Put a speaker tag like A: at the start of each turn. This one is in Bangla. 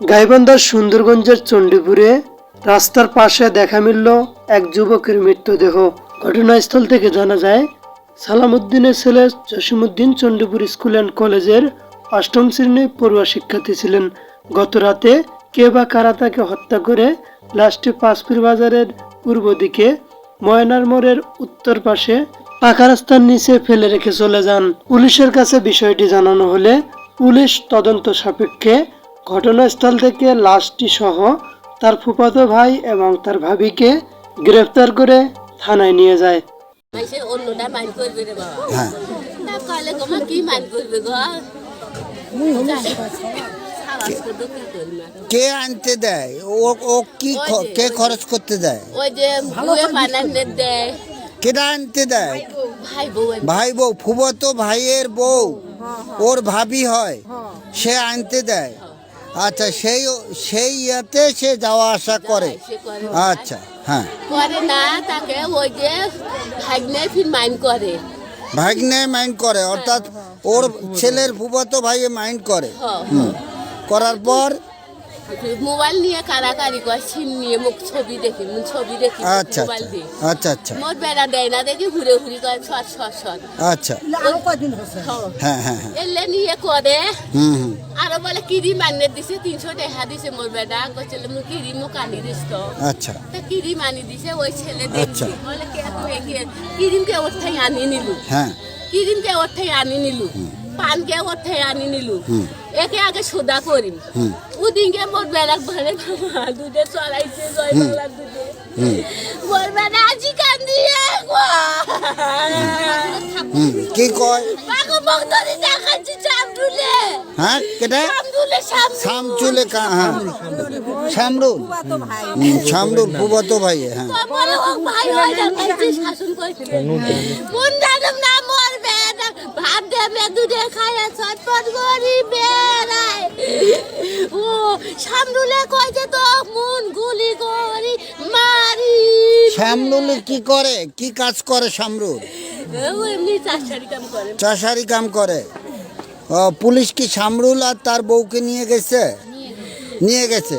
A: গাইবান্ধার সুন্দরগঞ্জের চণ্ডীপুরে রাস্তার পাশে দেখা মিলল এক যুবকের মৃতদেহ। ঘটনাস্থল থেকে জানা যায়, সালামুদ্দিনের ছেলে জসিমউদ্দিন চণ্ডীপুর স্কুল অ্যান্ড কলেজের অষ্টম শ্রেণির পড়ুয়া শিক্ষার্থী ছিলেন। গত রাতে কে বা কারা তাকে হত্যা করে লাশটি পাঁচপির বাজারের পূর্ব দিকে ময়নার মোড়ের উত্তর পাশে পাকা রাস্তার নিচে ফেলে রেখে চলে যান। পুলিশের কাছে বিষয়টি জানানো হলে পুলিশ তদন্ত সাপেক্ষে ঘটনাস্থল থেকে লাশটি সহ তার ফুফাতো ভাই এবং তার ভাবিকে গ্রেফতার করে থানায় নিয়ে যায়।
B: হ্যাঁ।
C: কি
B: আনতে দেয়? ও ও কি কে খরচ করতে দেয়?
C: ওই যে দেয়।
B: কেটা আনতে দেয়?
C: ভাই বউ।
B: ভাই বউ ফুবতো ভাইয়ের বউ। ওর ভাবি হয়। সে আনতে দেয়। আচ্ছা সেই সেই ইয়াতে সে যাওয়া আসা করে। আচ্ছা হ্যাঁ।
C: করে না তাকে ওই যে ভাগ্নে ফির মাইন করে।
B: ভাগ্নে মাইন্ড করে অর্থাৎ ওর ছেলের ফুফাতো ভাইয়ে মাইন্ড করে। করার পর
C: মোবাইল নিয়ে কারাকারি করে সিম নিয়ে মুখ ছবি দেখি মুখ ছবি দেখি
B: আচ্ছা
C: মোবাইল
B: আচ্ছা
C: দিয়ে
B: আচ্ছা আচ্ছা।
C: মোর বেড়া দেয় না দেখি ঘুরে ঘুরি করে সর সর সর
B: আচ্ছা।
C: হ।
B: হ্যাঁ হ্যাঁ হ্যাঁ।
C: এলে নিয়ে করে।
B: হুম
C: আরও বলে কিরি মান্য দিছে তিনশো টাকা দিছে মোর বেটা কইছিল মু কিরি মু কানি দিস তো।
B: আচ্ছা।
C: তা কিরি মানি দিছে ওই ছেলে
B: আচ্ছা।
C: দেখছি বলে কে তুই ওর ঠাই আনি নিলু।
B: হ্যাঁ।
C: কিরিমকে ওর ঠাই আনি নিলু। পানকে ওর ঠাই আনি নিলু একে আগে সোদা করি। উদিনকে মোর বেড়াক ভরে দুধে চড়াইছে জয় বাংলার দুধে। মোর আজি কান্দিয়ে
B: কি কয়?
C: দেখাচ্ছি দুলে
B: হ্যাঁ কেটা? কা হ্যাঁ। শামরুল ফুবতো ভাই হ্যাঁ।
C: ভাই হয় না শাসন না ভাত খায় ছটপট করি বেড়ায়। ও কইছে তো মন গুলি করি মারি।
B: শ্যামরুল কি করে? কি কাজ করে শামরুল
C: এমনি চাষারি কাম করে।
B: চাষারি কাম করে। পুলিশ কি শামরুল আর তার বউকে নিয়ে গেছে। নিয়ে গেছে।